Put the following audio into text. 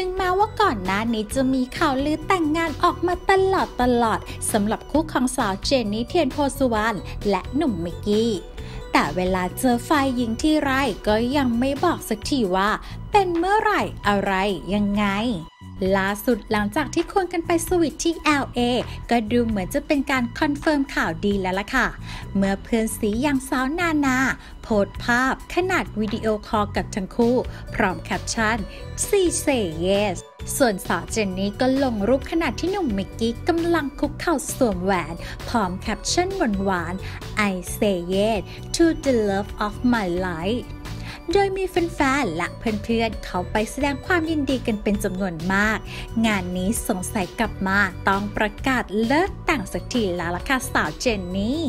ถึงแม้ว่าก่อนหน้านี้จะมีข่าวลือแต่งงานออกมาตลอดตลอดสำหรับคู่ของสาวเจนนี่เทียนโพสุวรรณและหนุ่มมิกกี้แต่เวลาเจอฝ่ายหญิงที่ไรก็ยังไม่บอกสักทีว่า เป็นเมื่อไหร่อะไรยังไง ล่าสุดหลังจากที่ควงกันไปสวิตที่ LA ก็ดูเหมือนจะเป็นการคอนเฟิร์มข่าวดีแล้วล่ะค่ะ เมื่อเพื่อนสีอย่างสาวนานา โพสภาพขนาดวิดีโอคอลกับทั้งคู่ พร้อมแคปชั่น "She say yes" ส่วนสาวเจนนี่ก็ลงรูปขณะที่หนุ่มมิกกี้กำลังคุกเข่าสวมแหวน พร้อมแคปชั่นหวานๆ I say yes to the love of my life โดยมีแฟนๆ และเพื่อนๆ เขาไปแสดงความยินดีกันเป็นจำนวนมาก งานนี้สงสัยกลับมาต้องประกาศเลิกแต่งสักทีแล้วล่ะค่ะสาวเจนนี่